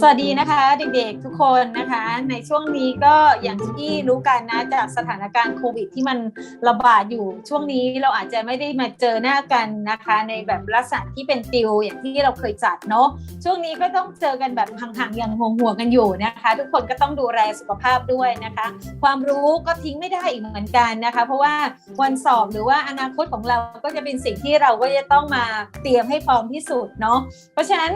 สวัสดีนะคะเด็กๆทุกคนนะคะ ในช่วงนี้ก็อย่างที่รู้กันนะจากสถานการณ์โควิด ที่มันระบาดอยู่ช่วงนี้เราอาจจะไม่ได้มาเจอหน้ากันนะคะ ในแบบลักษณะที่เป็นติวอย่างที่เราเคยจัดเนาะช่วงนี้ก็ต้องเจอกันแบบห่างๆอย่างห่วงๆกันอยู่นะคะ ทุกคนก็ต้องดูแลสุขภาพด้วยนะคะ ความรู้ก็ทิ้งไม่ได้อีกเหมือนกันนะคะ เพราะว่าวันสอบหรือว่าอนาคตของเราก็จะเป็นสิ่งที่เราก็จะต้องมาเตรียมให้พร้อมที่สุดเนาะเพราะฉะนั้น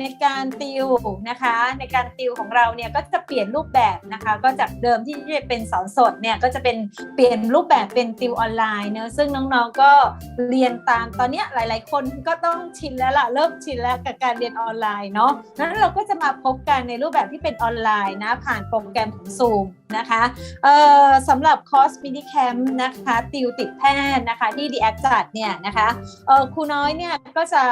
ในการติวนะคะ ในการติวของเราเนี่ยก็จะเปลี่ยนรูปแบบนะคะ ก็จากเดิมที่จะเป็นสอนสดเนี่ยก็จะเป็นเปลี่ยนรูปแบบเป็นติวออนไลน์เนอะซึ่งน้องๆก็เรียนตามตอนนี้หลาย ๆ คนก็ต้องชินแล้วล่ะเริ่มชินแล้วกับการเรียนออนไลน์เนาะนั้นเราก็จะมาพบกันในรูปแบบที่เป็นออนไลน์นะผ่านโปรแกรมของ Zoom นะคะเอ่อสำหรับคอร์สมินิแคมป์นะคะติวติดแพทย์นะคะที่ดีแอคจัดเนี่ยนะคะเออครูน้อยเนี่ยก็จะ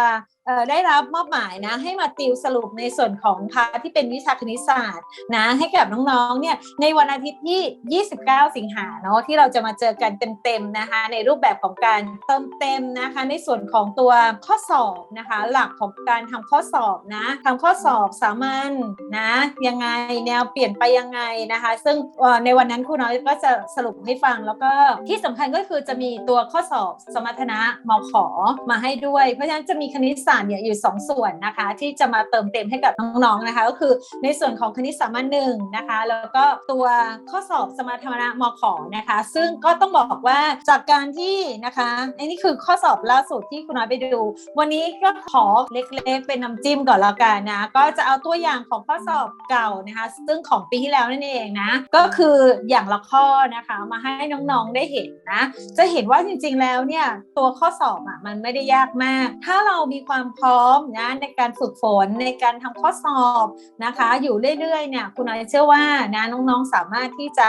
ได้รับมอบหมายนะให้มาติวสรุปในส่วนของพาที่เป็นวิชาคณิตศาสตร์นะให้กับน้องๆเนี่ยในวันอาทิตย์ที่ 29 สิงหาเนาะที่เราจะมาเจอกันเต็มๆนะคะในรูปแบบของการเติมเต็มนะคะ ในส่วนของตัวข้อสอบนะคะ หลักของการทำข้อสอบนะทำข้อสอบสามัญนะยังไงแนวเปลี่ยนไปยังไงนะคะ ซึ่งในวันนั้นครูน้อยก็จะสรุปให้ฟังแล้วก็ที่สำคัญก็คือจะมีตัวข้อสอบสมรรถนะมขอมาให้ด้วย เพราะฉะนั้นจะมีคณิตศาสตร์เนี่ยอยู่ 2 ส่วนนะคะ ที่จะมาเติมเต็มให้กับน้องๆนะคะ ก็คือในส่วนของคณิตสามัญหนึ่งนะคะ แล้วก็ตัวข้อสอบสมรรถนะมขนะคะ ซึ่งก็ต้องบอกว่าจากการที่นะคะอันนี้คือข้อสอบล่าสุดที่คุณน้อยไปดู วันนี้ก็ขอเล็กๆ เป็นน้ำจิ้มก่อนละกันนะก็จะเอาตัวอย่างของข้อสอบเก่านะคะ ซึ่งของปีที่แล้วนั่นเองนะก็คืออย่างละข้อนะคะมาให้น้องๆได้เห็นนะจะเห็นว่าจริงๆแล้วเนี่ยตัวข้อสอบอะมันไม่ได้ยากมาก ถ้าเรามีความพร้อมนะในการฝึกฝนในการทำข้อสอบนะคะ อยู่เรื่อยๆเนี่ยคุณน้อยเชื่อว่านะน้องๆสามารถที่จะ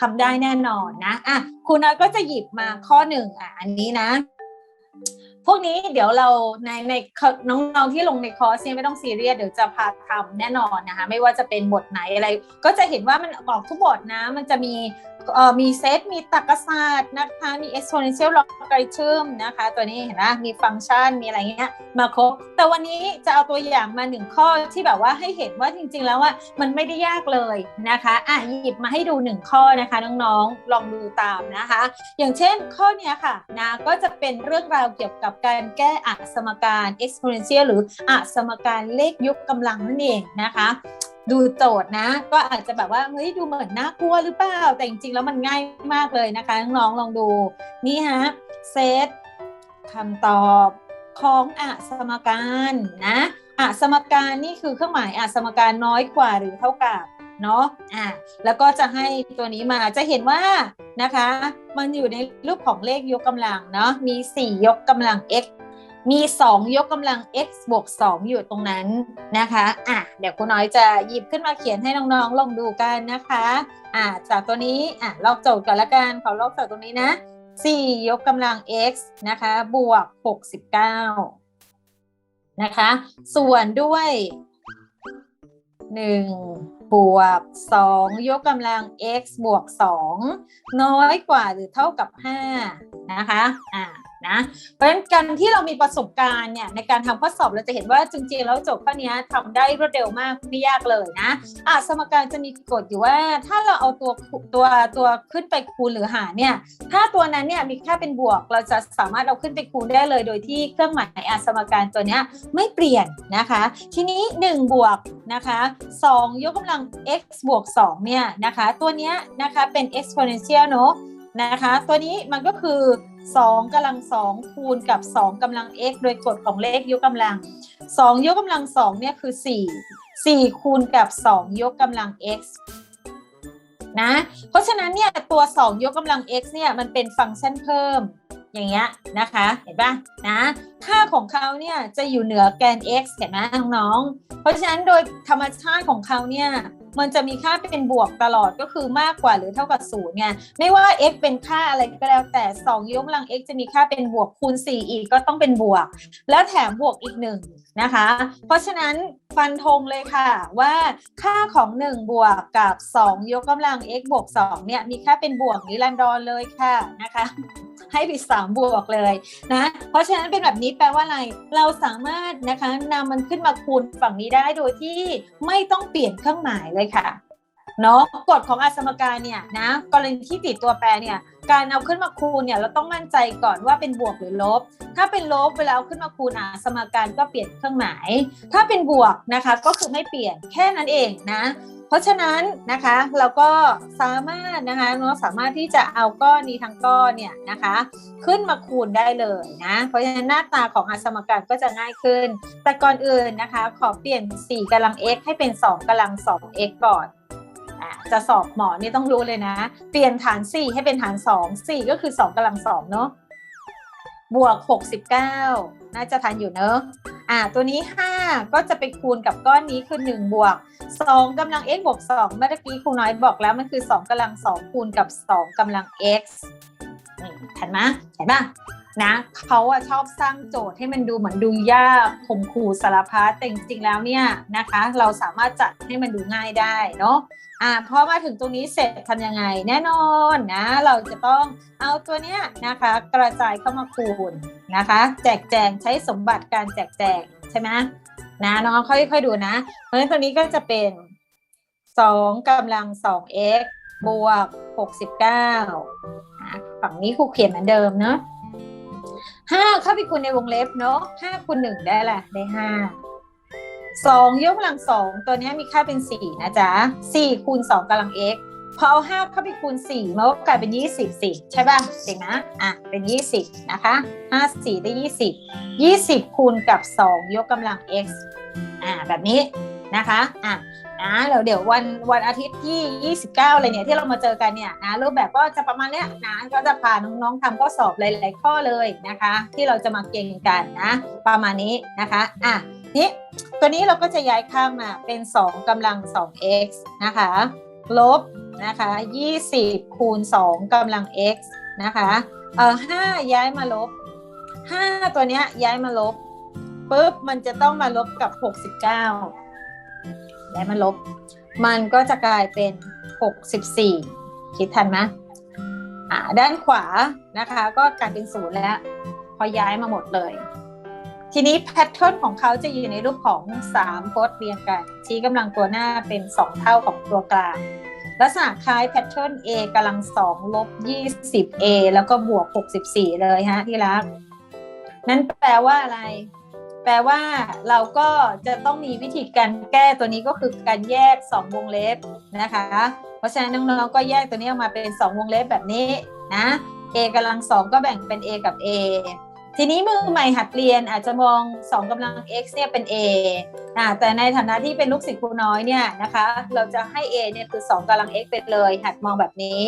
ทำได้แน่นอนนะอะคุณน้อยก็จะหยิบมาข้อหนึ่งอะอันนี้นะพวกนี้เดี๋ยวเราในในน้องๆที่ลงในคอร์สเนี่ยไม่ต้องซีเรียสเดี๋ยวจะพาทำแน่นอนนะคะ ไม่ว่าจะเป็นบทไหนอะไร ก็จะเห็นว่ามันออกทุกบทนะ มันจะมี มีเซต มีตรรกศาสตร์นะคะ มี exponential logarithm นะคะ ตัวนี้เห็นไหมมีฟังก์ชัน มีอะไรเงี้ย มาครบ แต่วันนี้จะเอาตัวอย่างมาหนึ่งข้อที่แบบว่าให้เห็นว่าจริง ๆ แล้วว่ามันไม่ได้ยากเลยนะคะ อะหยิบมาให้ดูหนึ่งข้อนะคะน้องๆ ลองดูตามนะคะ อย่างเช่นข้อนี้ค่ะนะ ก็จะเป็นเรื่องราวเกี่ยวกับการแก้อัสมการ exponential หรืออัสมการเลขยกกำลังนั่นเองนะคะ ดูโจทย์นะ ก็อาจจะแบบว่าเฮ้ยดูเหมือนน่ากลัวหรือเปล่า แต่จริงๆแล้วมันง่ายมากเลยนะคะน้องๆลองดู นี่ฮะเซตคำตอบของอะสมการนะอะสมการนี่คือเครื่องหมายอะสมการน้อยกว่าหรือเท่ากับเนาะอะแล้วก็จะให้ตัวนี้มาจะเห็นว่านะคะ มันอยู่ในรูปของเลขยกกำลังเนาะมี 4 ยกกำลัง x มี 2 ยกกำลัง x บวก 2 อยู่ตรงนั้นนะคะอะเดี๋ยวคุณน้อยจะหยิบขึ้นมาเขียนให้น้องๆลองดูกันนะคะอะจากตัวนี้อะลอกโจทย์ก่อนละกันขอลอกจากตรงนี้นะ 4 ยกกำลัง x นะคะบวก 69 นะคะ ส่วนด้วย 1 บวก 2 ยกกำลัง x บวก 2 น้อยกว่าหรือเท่ากับ 5 นะคะอ่า นะ เพราะฉะนั้นการที่เรามีประสบการณ์เนี่ยในการทำข้อสอบเราจะเห็นว่าจริงๆแล้วโจทย์ข้อนี้ทำได้รวดเร็วมากไม่ยากเลยนะอะสมการจะมีกฎอยู่ว่า ถ้าเราเอาตัวตัวตัวขึ้นไปคูณหรือหารเนี่ยถ้าตัวนั้นเนี่ยมีค่าเป็นบวก เราจะสามารถเอาขึ้นไปคูณได้เลย โดยที่เครื่องหมายอะสมการตัวนี้ไม่เปลี่ยนนะคะ ทีนี้1บวกนะคะ2ยกกำลัง x บวก2เนี่ยนะคะ ตัวนี้นะคะเป็น exponential เนอะนะคะ ตัวนี้มันก็คือ 2กำลัง2คูณกับ 2กำลัง x โดยกฎของเลขยกกำลัง 2 ยกกำลัง2เนี่ยคือ 4 4 คูณกับ 2 ยกกำลัง x นะเพราะฉะนั้นเนี่ยตัว 2 ยกกำลัง x เนี่ยมันเป็นฟังก์ชันเพิ่มอย่างเงี้ยนะคะเห็นปะนะค่าของเขาเนี่ยจะอยู่เหนือแกน x เห็นไหมน้องๆเพราะฉะนั้นโดยธรรมชาติของเขาเนี่ย มันจะมีค่าเป็นบวกตลอดก็คือมากกว่าหรือเท่ากับศูนย์ไงไม่ว่า x เป็นค่าอะไรก็แล้วแต่ 2 ยกกำลัง x จะมีค่าเป็นบวกคูณ 4 อีกก็ต้องเป็นบวก แล้วแถมบวกอีกหนึ่งนะคะ เพราะฉะนั้นฟันธงเลยค่ะว่าค่าของ 1 บวกกับ 2 ยกกำลัง x บวก2เนี่ยมีค่าเป็นบวกนิรันดรเลยค่ะนะคะ ให้ไปสามบวกเลยนะ เพราะฉะนั้นเป็นแบบนี้แปลว่าอะไร เราสามารถนะคะนำมันขึ้นมาคูณฝั่งนี้ได้โดยที่ไม่ต้องเปลี่ยนเครื่องหมายเลยค่ะ เนาะกฎของอสมการเนี่ยนะกรณีที่ติดตัวแปรเนี่ยการเอาขึ้นมาคูณเนี่ยเราต้องมั่นใจก่อนว่าเป็นบวกหรือลบ ถ้าเป็นลบเวลาเอาขึ้นมาคูณอสมการก็เปลี่ยนเครื่องหมาย ถ้าเป็นบวกนะคะก็คือไม่เปลี่ยนแค่นั้นเองนะ เพราะฉะนั้นนะคะเราก็สามารถนะคะเนาะสามารถที่จะเอาก้อนนี้ทั้งก้อนเนี่ยนะคะ ขึ้นมาคูณได้เลยนะเพราะฉะนั้นหน้าตาของอสมการก็จะง่ายขึ้น แต่ก่อนอื่นนะคะ ขอเปลี่ยน4กำลัง x ให้เป็น 2กำลัง 2x ก่อน จะสอบหมอนี่ต้องรู้เลยนะ เปลี่ยนฐาน 4 ให้เป็นฐาน 2 4 ก็คือ 2กำลัง2เนาะบวก 69 น่าจะทันอยู่เนอะอะตัวนี้ 5 ก็จะไปคูณกับก้อนนี้คือ 1 บวก 2กำลัง x บวก 2 เมื่อกี้ครูน้อยบอกแล้วมันคือ 2กำลัง 2 คูณกับ 2กำลัง x นี่เห็นไหมเห็นปะ นะเขาอะชอบสร้างโจทย์ให้มันดูเหมือนดูยากข่มขู่สารพัดแต่จริงๆแล้วเนี่ยนะคะ เราสามารถจัดให้มันดูง่ายได้เนาะอ่าพอมาถึงตรงนี้เสร็จทำยังไง แน่นอนนะ เราจะต้องเอาตัวเนี้ยนะคะ กระจายเข้ามาคูณนะคะ แจกแจงใช้สมบัติการแจกแจงใช่ไหมนะน้องค่อยๆดูนะ เพราะฉะนั้นตัวนี้ก็จะเป็น2กำลัง 2x บวก 69ฝั่งนี้ครูเขียนเหมือนเดิมเนาะ 5เข้าไปคูณในวงเล็บเนาะ5คูณ1ได้แหละได้5 2ยกกำลัง2ตัวนี้มีค่าเป็น4นะจ๊ะ4คูณ2กำลัง x พอเอา5เข้าไปคูณ4มันก็กลายเป็น20สิบสิใช่ป่ะจริงนะอะเป็น20นะคะ5 4ได้20 20คูณกับ2ยกกำลัง x อ่าแบบนี้นะคะอะ นะแล้วเดี๋ยววันวันอาทิตย์ที่ 29เลยเนี่ยที่เรามาเจอกันเนี่ยนะรูปแบบก็จะประมาณเนี้ยนะก็จะพาน้องๆทำข้อสอบหลายๆข้อเลยนะคะ ที่เราจะมาเก่งกันนะ ประมาณนี้นะคะอะนี้ตัวนี้เราก็จะย้ายข้างมาเป็น 2กำลัง 2x นะคะลบนะคะ20 คูณ 2กำลัง x นะคะเอ่อ5ย้ายมาลบ 5 ตัวเนี้ยย้ายมาลบปุ๊บมันจะต้องมาลบกับ 69 ย้ายมาลบ มันก็จะกลายเป็น 64 คิดทันไหมอ่าด้านขวานะคะ ก็กลายเป็นศูนย์แล้วพอย้ายมาหมดเลย ทีนี้แพทเทิร์นของเขาจะอยู่ในรูปของ3โพสต์เรียงกัน ชี้กำลังตัวหน้าเป็น 2 เท่าของตัวกลาง ลักษณะคล้ายแพทเทิร์น A กำลัง2ลบ 20A แล้วก็บวก 64 เลยฮะที่รัก นั่นแปลว่าอะไร แปลว่าเราก็จะต้องมีวิธีการแก้ตัวนี้ก็คือการแยก 2 วงเล็บนะคะ เพราะฉะนั้นน้องๆก็แยกตัวนี้ออกมาเป็น 2 วงเล็บแบบนี้นะ A กำลัง2ก็แบ่งเป็น A กับ A ทีนี้มือใหม่หัดเรียนอาจจะมอง2กำลัง x เนี่ยเป็น a อ่าแต่ในฐานะที่เป็นลูกศิษย์ครูน้อยเนี่ยนะคะ เราจะให้ a เนี่ยคือ 2กำลัง x ไปเลย หัดมองแบบนี้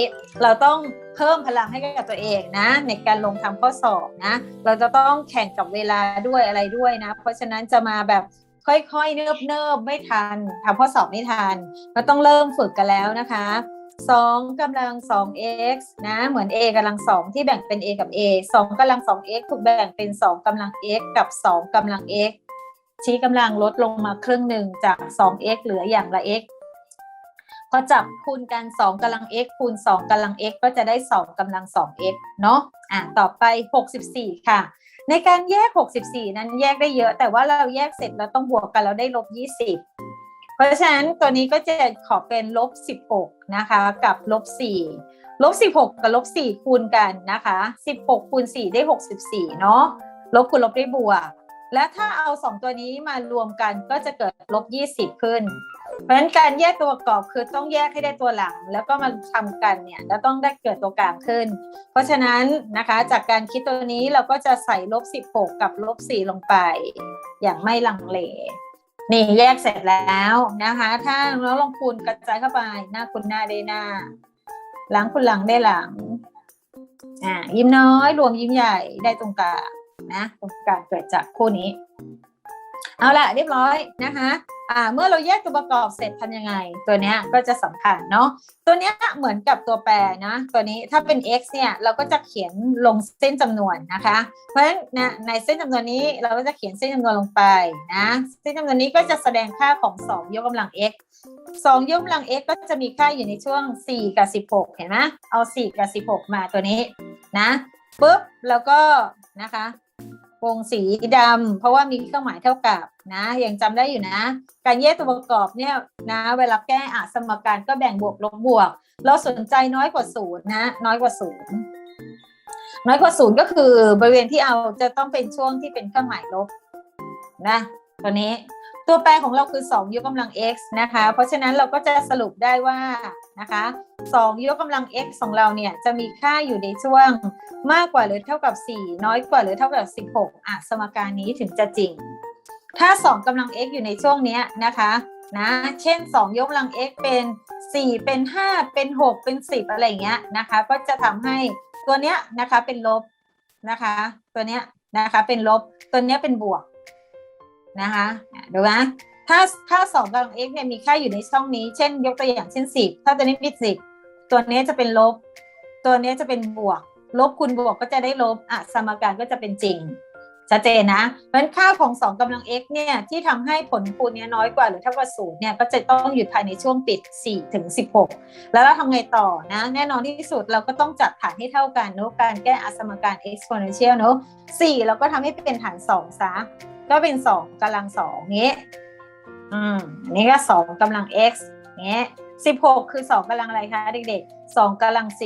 เราต้องเพิ่มพลังให้กับตัวเองนะ ในการลงทำข้อสอบนะ เราจะต้องแข่งกับเวลาด้วยอะไรด้วยนะ เพราะฉะนั้นจะมาแบบค่อยๆ เนิบๆ ไม่ทันทำข้อสอบไม่ทัน ก็ต้องเริ่มฝึกกันแล้วนะคะ 2กำลัง 2x นะ เหมือน a กำลัง 2 ที่แบ่งเป็น a กับ a 2กำลัง 2x ถูกแบ่งเป็น 2กำลัง x กับ 2กำลัง x ชี้กำลังลดลงมาครึ่งหนึ่งจาก 2x เหลืออย่างละ x พอจับคูณกัน 2กำลัง x คูณ 2กำลัง x ก็จะได้ 2กำลัง 2x เนาะอะต่อไป 64 ค่ะ ในการแยก 64 นั้นแยกได้เยอะ แต่ว่าเราแยกเสร็จเราต้องบวกกันเราได้ลบ 20 เพราะฉะนั้นตัวนี้ก็จะขอเป็นลบ16นะคะกับลบ4ลบ16กับลบ4คูณกันนะคะ16คูณ4ได้64เนาะลบคูณลบได้บวกและถ้าเอา2ตัวนี้มารวมกันก็จะเกิดลบ20ขึ้น เพราะฉะนั้นการแยกตัวประกอบคือต้องแยกให้ได้ตัวหลัง แล้วก็มาทำกันเนี่ยแล้วต้องได้เกิดตัวกลางขึ้น เพราะฉะนั้นนะคะจากการคิดตัวนี้เราก็จะใส่ลบ16กับลบ4ลงไป อย่างไม่ลังเล นี่แยกเสร็จแล้วนะคะ ถ้าน้องลองคูณกระจายเข้าไป หน้าคุณหน้าได้หน้า หลังคุณหลังได้หลัง อ่า ยิ้มน้อย รวมยิ้มใหญ่ได้ตรงกลางนะ ตรงกลางเกิดจากคู่นี้ เอาละเรียบร้อยนะคะ อ่าเมื่อเราแยกตัวประกอบเสร็จทำยังไง ตัวเนี้ยก็จะสำคัญเนาะตัวเนี้ยเหมือนกับตัวแปรนะ ตัวนี้ถ้าเป็น x เนี่ยเราก็จะเขียนลงเส้นจำนวนนะคะ เพราะฉะนั้นนะในเส้นจำนวนนี้เราก็จะเขียนเส้นจำนวนลงไปนะเส้นจำนวนนี้ก็จะแสดงค่าของ 2 ยกกำลัง x 2 ยกกำลัง x ก็จะมีค่าอยู่ในช่วง 4 กับ 16 เห็นไหมเอา 4 กับ 16 มาตัวนี้นะปุ๊บแล้วก็นะคะ วงสีดำเพราะว่ามีเครื่องหมายเท่ากับนะยังจำได้อยู่นะ การแยกตัวประกอบเนี่ยนะเวลาแก้อาสมการก็แบ่งบวกลบบวก เราสนใจน้อยกว่าศูนย์นะ น้อยกว่าศูนย์น้อยกว่าศูนย์ก็คือบริเวณที่เอาจะต้องเป็นช่วงที่เป็นเครื่องหมายลบนะตัวนี้ ตัวแปรของเราคือ 2 ยกกำลัง x นะคะ เพราะฉะนั้นเราก็จะสรุปได้ว่านะคะ2ยกกำลัง x ของเราเนี่ยจะมีค่าอยู่ในช่วงมากกว่าหรือเท่ากับ 4 น้อยกว่าหรือเท่ากับ 16อะสมการนี้ถึงจะจริง ถ้า 2กำลัง x อยู่ในช่วงนี้นะคะนะเช่น 2 ยกกำลัง x เป็น 4 เป็น 5 เป็น 6 เป็น 10 อะไรเงี้ยนะคะ ก็จะทำให้ตัวเนี้ยนะคะเป็นลบนะคะ ตัวเนี้ยนะคะเป็นลบตัวเนี้ยเป็นบวก นะคะดูนะถ้าถ้าสองกำลัง x เนี่ยมีค่าอยู่ในช่องนี้ เช่น ยกตัวอย่างเช่น10ถ้าตัวนี้เป็น10ตัวนี้จะเป็นลบ ตัวนี้จะเป็นบวก ลบคูณบวกก็จะได้ลบอะสมการก็จะเป็นจริงชัดเจนนะเพราะค่าของ2กำลัง x เนี่ยที่ทำให้ผลคูณเนี้ยน้อยกว่าหรือเท่ากับศูนย์เนี่ยก็จะต้องอยู่ภายในช่วงปิด4ถึง16 แล้วเราทำไงต่อนะแน่นอนที่สุดเราก็ต้องจัดฐานให้เท่ากันเนอะการแก้อสมการ exponential เนอะ4เราก็ทำให้เป็นฐาน2ซะ ก็เป็น2กำลัง2นี้อืมอันนี้ก็2กำลัง x เงี้ย16คือ2กำลังอะไรคะเด็กๆ2กำลัง4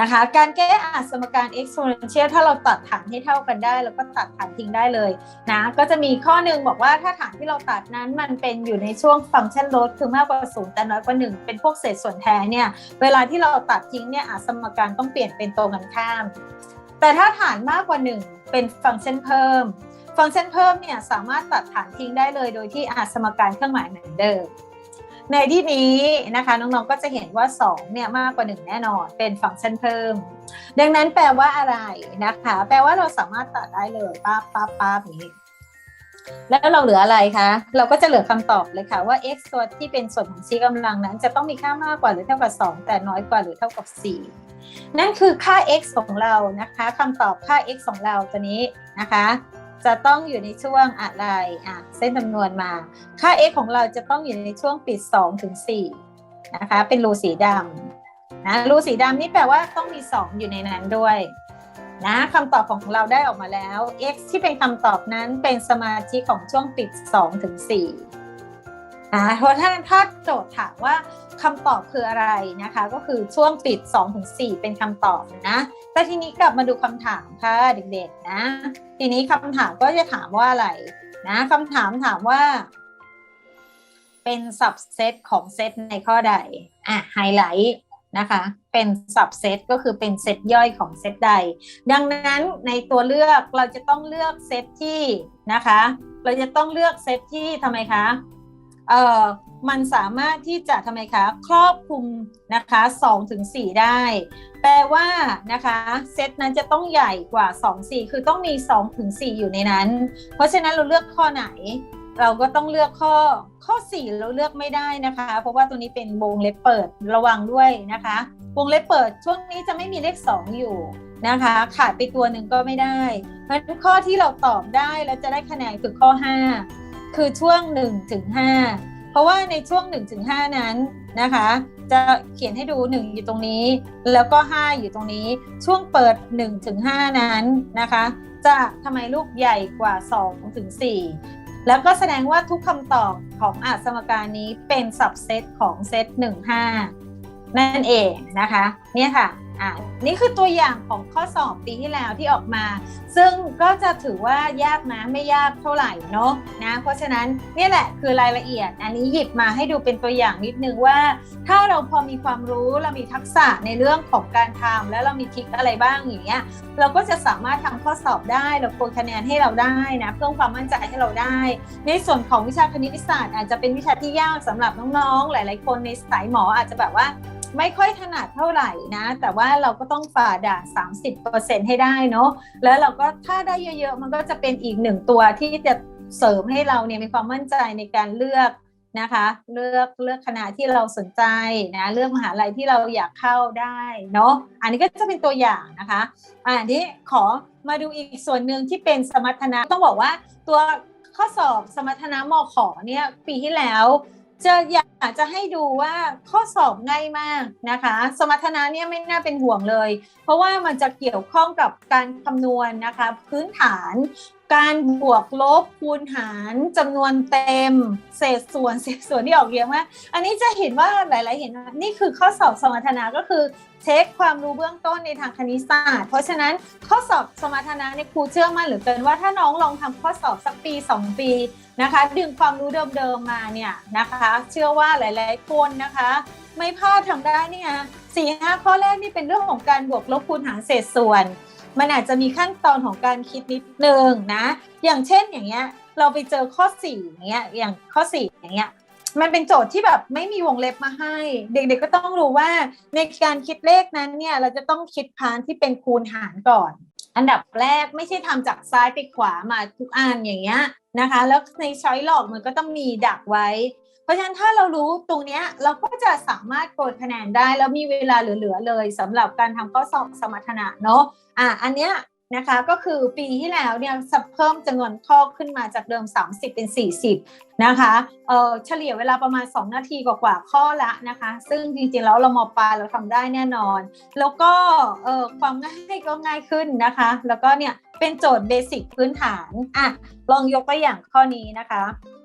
นะคะการแก้อาสมการ exponential ถ้าเราตัดฐานให้เท่ากันได้เราก็ตัดฐานทิ้งได้เลยนะก็จะมีข้อหนึ่งบอกว่าถ้าฐานที่เราตัดนั้นมันเป็นอยู่ในช่วงฟังก์ชันลดคือมากกว่าศูนย์แต่น้อยกว่าหนึ่งเป็นพวกเศษส่วนแท้เนี่ยเวลาที่เราตัดทิ้งเนี่ยอาสมการต้องเปลี่ยนเป็นตรงกันข้าม แต่ถ้าฐานมากกว่า 1 เป็นฟังก์ชันเพิ่ม ฟังก์ชันเพิ่มเนี่ยสามารถตัดฐานทิ้งได้เลย โดยที่อาสมการเครื่องหมายเหมือนเดิม ในที่นี้นะคะน้องๆก็จะเห็นว่า2เนี่ยมากกว่า 1 แน่นอนเป็นฟังก์ชันเพิ่ม ดังนั้นแปลว่าอะไรนะคะ แปลว่าเราสามารถตัดได้เลยป้าป้าป้าแบบนี้ แล้วเราเหลืออะไรคะ เราก็จะเหลือคำตอบเลยค่ะว่า x ตัวที่เป็นส่วนของชี้กำลังนั้น จะต้องมีค่ามากกว่าหรือเท่ากับ 2 แต่น้อยกว่าหรือเท่ากับ 4 นั่นคือค่า x ของเรานะคะคำตอบค่า x ของเราตัวนี้นะคะ จะต้องอยู่ในช่วงอะไรอะเส้นจำนวนมา ค่า x ของเราจะต้องอยู่ในช่วงปิด2ถึง4นะคะ เป็นรูสีดำนะรูสีดำนี่แปลว่าต้องมี 2 อยู่ในนั้นด้วย นะคำตอบของเราได้ออกมาแล้ว x ที่เป็นคำตอบนั้นเป็นสมาชิกของช่วงปิด2ถึง4อ่าเพราะถ้าถ้าโจทย์ถามว่าคำตอบคืออะไรนะคะ ก็คือช่วงปิด2ถึง4เป็นคำตอบนะแต่ทีนี้กลับมาดูคำถามค่ะเด็กๆนะ ทีนี้คำถามก็จะถามว่าอะไรนะคำถามถามว่า เป็นสับเซตของเซตในข้อใดอะไฮไลท์ นะคะ เป็นสับเซตก็คือเป็นเซตย่อยของเซตใด ดังนั้นในตัวเลือกเราจะต้องเลือกเซตที่นะคะ เราจะต้องเลือกเซตที่ทำไมคะ เอ่อ มันสามารถที่จะทำไมคะ ครอบคลุมนะคะ2ถึง4ได้ แปลว่านะคะเซตนั้นจะต้องใหญ่กว่า 2 4 คือต้องมี2ถึง4อยู่ในนั้น เพราะฉะนั้นเราเลือกข้อไหน เราก็ต้องเลือกข้อข้อ 4 เราเลือกไม่ได้นะคะ เพราะว่าตัวนี้เป็นวงเล็บเปิดระวังด้วยนะคะ วงเล็บเปิดช่วงนี้จะไม่มีเลข 2 อยู่นะคะ ขาดไปตัวหนึ่งก็ไม่ได้เพราะนั้นข้อที่เราตอบได้แล้วจะได้คะแนนคือข้อ 5 คือช่วง1ถึง5เพราะว่าในช่วง1ถึง5นั้นนะคะ จะเขียนให้ดู 1 อยู่ตรงนี้ แล้วก็ 5 อยู่ตรงนี้ ช่วงเปิด1ถึง5นั้นนะคะจะทำไมลูกใหญ่กว่า2ถึง4 แล้วก็แสดงว่าทุกคำตอบของอสมการนี้เป็นสับเซตของเซต1 5นั่นเองนะคะ เนี่ยค่ะ อ่านี่คือตัวอย่างของข้อสอบปีที่แล้วที่ออกมา ซึ่งก็จะถือว่ายากนะไม่ยากเท่าไหร่เนาะนะเพราะฉะนั้นนี่แหละคือรายละเอียด อันนี้หยิบมาให้ดูเป็นตัวอย่างนิดนึงว่า ถ้าเราพอมีความรู้เรามีทักษะในเรื่องของการทำแล้วเรามีทิคอะไรบ้างอย่างเงี้ยเราก็จะสามารถทำข้อสอบได้เราโกยคะแนนให้เราได้นะเพิ่มความมั่นใจให้เราได้ ในส่วนของวิชาคณิตศาสตร์ อาจจะเป็นวิชาที่ยากสำหรับน้องๆ หลาย ๆ คนในสายหมออาจจะแบบว่า ไม่ค่อยถนัดเท่าไหร่นะ แต่ว่าเราก็ต้องฝ่าด่าน30%ให้ได้เนาะแล้วเราก็ถ้าได้เยอะๆ มันก็จะเป็นอีกหนึ่งตัวที่จะเสริมให้เราเนี่ยมีความมั่นใจในการเลือกนะคะเลือกเลือกคณะที่เราสนใจนะเลือกมหาลัยที่เราอยากเข้าได้เนาะอันนี้ก็จะเป็นตัวอย่างนะคะอันนี้ขอมาดูอีกส่วนหนึ่งที่เป็นสมรรถนะต้องบอกว่าตัวข้อสอบสมรรถนะมขอเนี่ยปีที่แล้ว จะอยากจะให้ดูว่าข้อสอบง่ายมากนะคะ สมรรถนะเนี่ยไม่น่าเป็นห่วงเลย เพราะว่ามันจะเกี่ยวข้องกับการคำนวณนะคะ พื้นฐาน การบวกลบคูณหารจำนวนเต็ม เศษส่วนเศษส่วนที่ออกเยอะมากอันนี้จะเห็นว่าหลาย ๆ เห็นว่านี่คือข้อสอบสมรรถนะก็คือเช็คความรู้เบื้องต้นในทางคณิตศาสตร์ เพราะฉะนั้นข้อสอบสมรรถนะในครูเชื่อมั่นเหลือเกินว่าถ้าน้องลองทำข้อสอบสักปี 2 ปีนะคะ ดึงความรู้เดิม ๆ มาเนี่ยนะคะ เชื่อว่าหลาย ๆ คนนะคะ ไม่พลาดทำได้นี่ไงสี่ห้าข้อแรกนี่เป็นเรื่องของการบวกลบคูณหารเศษส่วน มันอาจจะมีขั้นตอนของการคิดนิดนึงนะ อย่างเช่นอย่างเงี้ย เราไปเจอข้อ4อย่างเงี้ย อย่างข้อ4อย่างเงี้ย มันเป็นโจทย์ที่แบบไม่มีวงเล็บมาให้ เด็กๆก็ต้องรู้ว่าในการคิดเลขนั้นเนี่ย เราจะต้องคิดพานที่เป็นคูณหารก่อน อันดับแรกไม่ใช่ทำจากซ้ายไปขวามาทุกอันอย่างเงี้ยนะคะ แล้วในช้อยหลอกมันก็ต้องมีดักไว้ ราะฉะนั้นถ้าเรารู้ตรงนี้เราก็จะสามารถโกยคะแนนได้ แล้วมีเวลาเหลือ ๆ เลยสำหรับการทำข้อสอบสมรรถนะเนาะอะอันเนี้ยนะคะก็คือปีที่แล้วเนี่ยเพิ่มจำนวนข้อขึ้นมาจากเดิม 30 เป็น 40 นะคะเออเฉลี่ยเวลาประมาณ 2 นาทีกว่าๆข้อละนะคะ ซึ่งจริงๆแล้วเรามอปลายเราทำได้แน่นอน แล้วก็เออความง่ายก็ง่ายขึ้นนะคะ แล้วก็เนี่ยเป็นโจทย์เบสิกพื้นฐานอะลองยกตัวอย่างข้อนี้นะคะ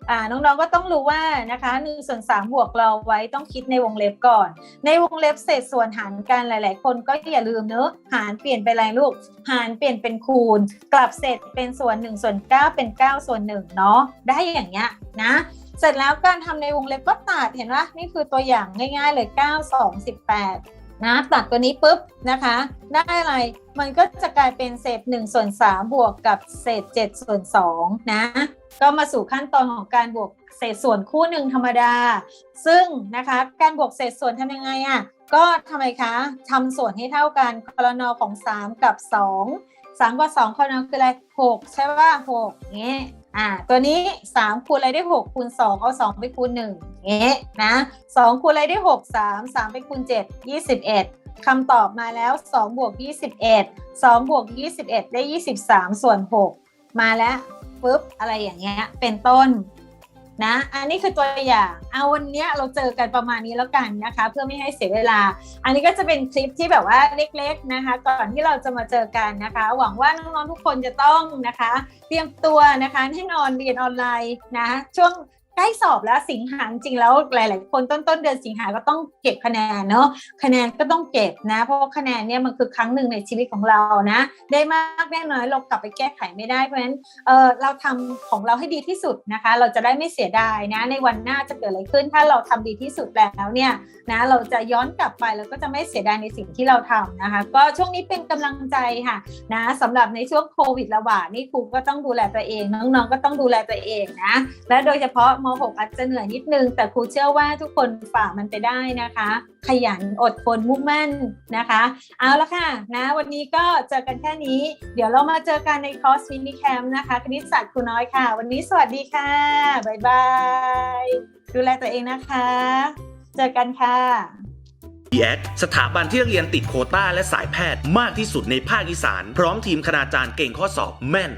อ่าน้องๆก็ต้องรู้ว่านะคะ1ส่วน3บวกเราไว้ต้องคิดในวงเล็บก่อน ในวงเล็บเศษส่วนหารกันหลาย ๆ คนก็อย่าลืมเนอะหารเปลี่ยนไปอะไรลูก หารเปลี่ยนเป็นคูณ กลับเศษเป็นส่วน1ส่วน9เป็น9ส่วน1เนาะได้อย่างเงี้ยนะเสร็จแล้วการทำในวงเล็บก็ตัดเห็นไหมนี่คือตัวอย่างง่าย ๆ เลย 9 2 18 นะตัดตัวนี้ปุ๊บนะคะ ได้อะไร มันก็จะกลายเป็นเศษ1ส่วน3บวกกับเศษ7ส่วน2นะก็มาสู่ขั้นตอนของการบวกเศษส่วนคู่หนึ่งธรรมดา ซึ่งนะคะการบวกเศษส่วนทำยังไงอะ่ะก็ทำไมคะทำส่วนให้เท่ากันคลนอของ 3 กับ 2 3 กับ2คลนอคืออะไร 6 ใช่ป่ะ6เงี้ย อ่าตัวนี้ 3 คูณอะไรได้6คูณ2เอา2ไปคูณ1เงี้ยนะ2คูณอะไรได้ 6 3 3 ไปคูณ 7 21คำตอบมาแล้ว2บวก21 2บวก21 ได้ 23 ส่วน 6 มาแล้วปุ๊บอะไรอย่างเงี้ยเป็นต้น นะ อันนี้คือตัวอย่างเอาวันเนี้ยเราเจอกันประมาณนี้แล้วกันนะคะ เพื่อไม่ให้เสียเวลา อันนี้ก็จะเป็นคลิปที่แบบว่าเล็ก ๆนะคะ ก่อนที่เราจะมาเจอกันนะคะ หวังว่าน้องๆทุกคนจะต้องนะคะ เตรียมตัวนะคะให้นอนเรียนออนไลน์นะช่วง ใกล้สอบแล้วสิงหาจริงแล้วหลาย ๆ คนต้นต้นๆเดือนสิงหาก็ต้องเก็บคะแนนเนาะคะแนนก็ต้องเก็บนะ เพราะคะแนนเนี่ยมันคือครั้งหนึ่งในชีวิตของเรานะ ได้มากได้น้อยเรากลับไปแก้ไขไม่ได้เพราะฉะนั้นเออเราทำของเราให้ดีที่สุดนะคะ เราจะได้ไม่เสียดายนะ ในวันหน้าจะเกิดอะไรขึ้น ถ้าเราทำดีที่สุดแล้วเนี่ยนะเราจะย้อนกลับไปแล้วก็จะไม่เสียดายในสิ่งที่เราทำนะคะ ก็ช่วงนี้เป็นกำลังใจค่ะนะสำหรับในช่วงโควิดระบาดนี่ครูก็ต้องดูแลตัวเองน้องๆก็ต้องดูแลตัวเองนะและโดยเฉพาะม .6 อาจจะเหนื่อยนิดนึง แต่ครูเชื่อว่าทุกคนฝ่ามันไปได้นะคะ ขยันอดทนมุ่งมั่นนะคะ เอาละค่ะนะวันนี้ก็เจอกันแค่นี้ เดี๋ยวเรามาเจอกันในคอร์สมินิแคมป์นะคะ คณิตศาสตร์ครูน้อยค่ะ วันนี้สวัสดีค่ะบ๊ายบายดูแลตัวเองนะคะ เจอกันค่ะ e x สถาบันที่เรียนติดโคต้าและสายแพทย์มากที่สุดในภาคอีสาน พร้อมทีมคณาจารย์เก่งข้อสอบแม่น